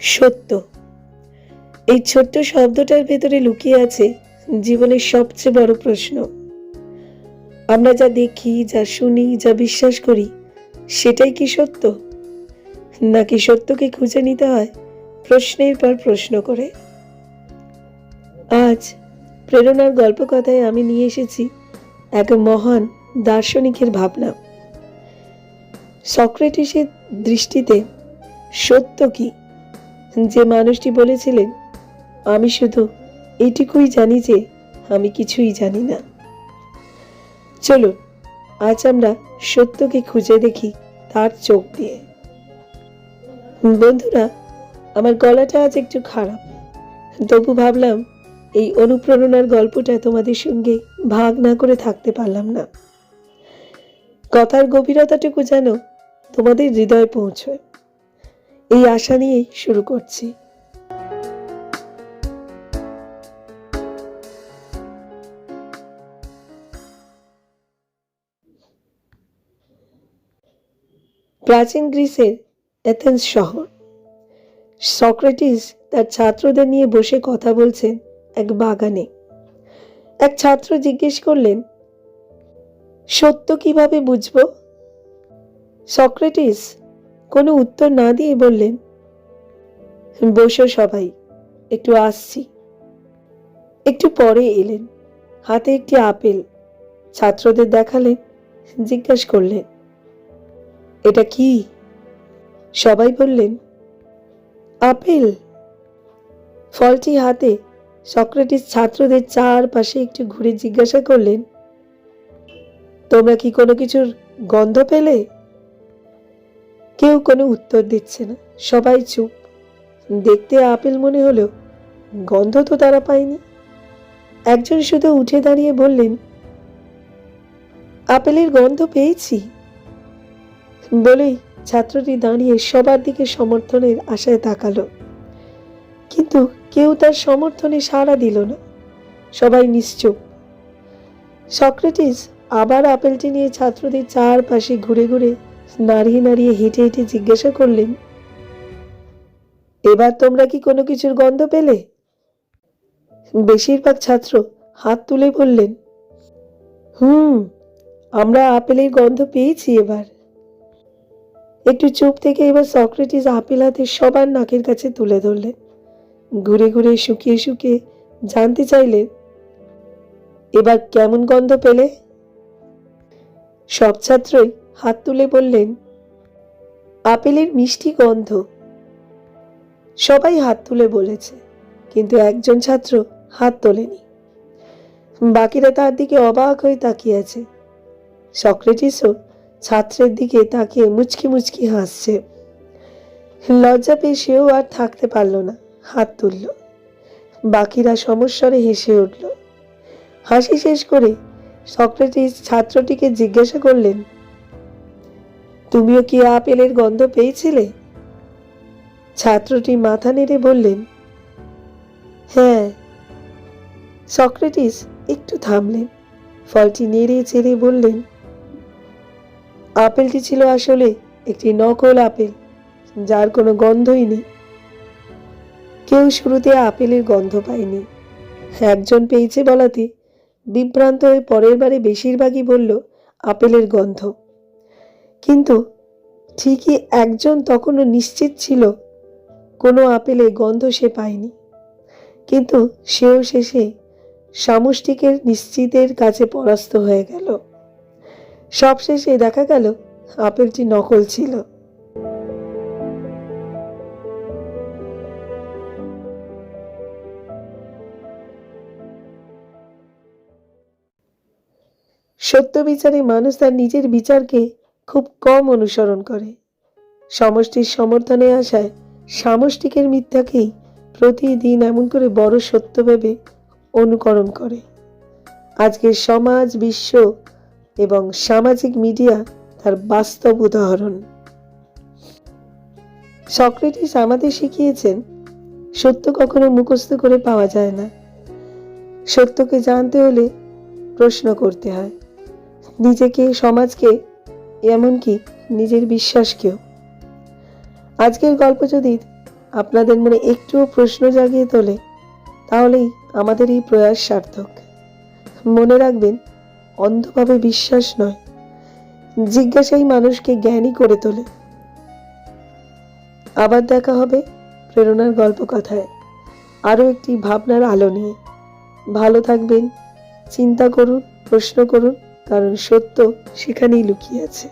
সত্য। এই ছোট্ট শব্দটার ভেতরে লুকিয়ে আছে জীবনের সবচেয়ে বড় প্রশ্ন। আমরা যা দেখি, যা শুনি, যা বিশ্বাস করি, সেটাই কি সত্য? নাকি সত্যকে খুঁজে নিতে হয় প্রশ্নের পর প্রশ্ন করে? আজ প্রেরণার গল্প কথায় আমি নিয়ে এসেছি এক মহান দার্শনিকের ভাবনা। সক্রেটিসের দৃষ্টিতে সত্য কি? যে মানুষটি বলেছিলেন, আমি শুধু এটুকুই জানি যে আমি কিছুই জানি না। চলুন, আজ আমরা সত্যকে খুঁজে দেখি তার চোখ দিয়ে। বন্ধুরা, আমার গলাটা আজ একটু খারাপ। তবু ভাবলাম, এই অনুপ্রেরণার গল্পটা তোমাদের সঙ্গে ভাগ না করে থাকতে পারলাম না। কথার গভীরতাটুকু যেন তোমাদের হৃদয়ে পৌঁছয়। এই আশা নিয়েই শুরু করছি। প্রাচীন গ্রিসের এথেন্স শহর। সক্রেটিস তার ছাত্রদের নিয়ে বসে কথা বলছেন এক বাগানে। এক ছাত্র জিজ্ঞেস করলেন, সত্য কীভাবে বুঝব? সক্রেটিস কোনো উত্তর না দিয়ে বললেন, বসো সবাই, একটু আসছি। একটু পরে এলেন, হাতে একটি আপেল। ছাত্রদের দেখালেন জিজ্ঞাসা করলেন, এটা কি? সবাই বললেন, আপেল। ফলটি হাতে সক্রেটিস ছাত্রদের চারপাশে একটু ঘুরে জিজ্ঞাসা করলেন, তোমরা কি কোনো কিছুর গন্ধ পেলে? কেউ কোনো উত্তর দিচ্ছে না। সবাই চুপ। দেখতে আপেল মনে হলো গন্ধ তো তারা পায়নি। একজন শুধু উঠে দাঁড়িয়ে বললেন, আপেলের গন্ধ পেয়েছি? বলেই ছাত্রটি দাঁড়িয়ে সবার দিকে সমর্থনের আশায় তাকালো। কিন্তু কেউ তার সমর্থনে সাড়া দিল না। সবাই নিশ্চুপ। সক্রেটিস আবার আপেলটি নিয়ে ছাত্রদের চারপাশে ঘুরে ঘুরে নাড়িয়ে নাড়িয়ে হেঁটে হেঁটে জিজ্ঞাসা করলেন, এবার তোমরা কি কোনো কিছুর গন্ধ পেলে? বেশিরভাগ ছাত্র হাত তুলে বললেন, হুম, আমরা আপেলের গন্ধ পেয়েছি এবার। একটু চুপ থেকে এবার সক্রেটিস আপেল হাতে সবার নাকের কাছে তুলে ধরলেন। ঘুরে ঘুরে শুকিয়ে শুকিয়ে জানতে চাইলেন, এবার কেমন গন্ধ পেলে? সব ছাত্রই হাত তুলে বললেন, আপেলের মিষ্টি গন্ধ। সবাই হাত তুলে বলেছে, কিন্তু একজন ছাত্র হাত তোলেনি। বাকিরা তার দিকে অবাক হয়ে তাকিয়ে আছে। সক্রেটিসও ছাত্রের দিকে তাকিয়ে মুচকি মুচকি হাসছে। লজ্জা পেয়ে সেও আর থাকতে পারল না, হাত তুলল। বাকিরা সমস্বরে হেসে উঠল। হাসি শেষ করে সক্রেটিস ছাত্রটিকে জিজ্ঞাসা করলেন তুমিও কি আপেলের গন্ধ পেয়েছিলে? ছাত্রটি মাথা নেড়ে বললেন হ্যাঁ। সক্রেটিস একটু থামলেন, ফলটি নেড়ে চেড়ে বললেন, আপেলটি ছিল আসলে একটি নকল আপেল, যার কোনো গন্ধই নেই। কেউ শুরুতে আপেলের গন্ধ পায়নি। একজন পেয়েছে বলাতে বিভ্রান্ত হয়ে পরের বারে বেশিরভাগই বলল, আপেলের গন্ধ। কিন্তু ঠিকই একজন তখনও নিশ্চিত ছিল, কোনো আপেলে গন্ধ সে পায়নি। কিন্তু সেও শেষে সামষ্টিকের নিশ্চিতের কাছে পরাস্ত হয়ে গেল। সবশেষে দেখা গেল, আপেলটি নকল ছিল। সত্য বিচারে মানুষ তার নিজের বিচারকে খুব কম অনুসরণ করে। সমষ্টির সমর্থনে আসায় সামষ্টিকের মিথ্যাকেই প্রতিদিন এমন করে বড় সত্য ভেবে অনুকরণ করে। আজকের সমাজ, বিশ্ব এবং সামাজিক মিডিয়া তার বাস্তব উদাহরণ। সক্রেটিস আমাদের শিখিয়েছেন, সত্য কখনো মুখস্থ করে পাওয়া যায় না। সত্যকে জানতে হলে প্রশ্ন করতে হয়। নিজেকে, সমাজকে এমনকি নিজের বিশ্বাসকেও। আজকের গল্প যদি আপনাদের মনে একটুও প্রশ্ন জাগিয়ে তোলে, তাহলেই আমাদের এই প্রয়াস সার্থক। মনে রাখবেন, অন্ধভাবে বিশ্বাস নয়, জিজ্ঞাসাই মানুষকে জ্ঞানী করে তোলে। আবার দেখা হবে প্রেরণার গল্প কথায় আরও একটি ভাবনার আলো নিয়ে। ভালো থাকবেন, চিন্তা করুন, প্রশ্ন করুন। কারণ সত্য সেখানেই লুকিয়ে আছে।